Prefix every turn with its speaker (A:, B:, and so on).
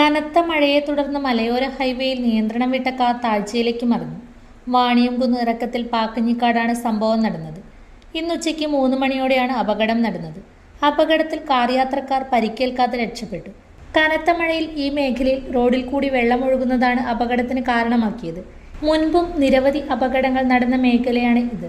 A: കനത്ത മഴയെ തുടർന്ന് മലയോര ഹൈവേയിൽ നിയന്ത്രണം വിട്ട കാർ താഴ്ചയിലേക്ക് മറിഞ്ഞു. വാണിയംകുന്ന് ഇറക്കത്തിൽ പാക്കഞ്ഞിക്കാടാണ് സംഭവം നടന്നത്. ഇന്നുച്ചയ്ക്ക് മൂന്ന് മണിയോടെയാണ് അപകടം നടന്നത്. അപകടത്തിൽ കാർ യാത്രക്കാർ പരിക്കേൽക്കാതെ രക്ഷപ്പെട്ടു. കനത്ത മഴയിൽ ഈ മേഖലയിൽ റോഡിൽ കൂടി വെള്ളമൊഴുകുന്നതാണ് അപകടത്തിന് കാരണമാക്കിയത്. മുൻപും നിരവധി അപകടങ്ങൾ നടന്ന മേഖലയാണ് ഇത്.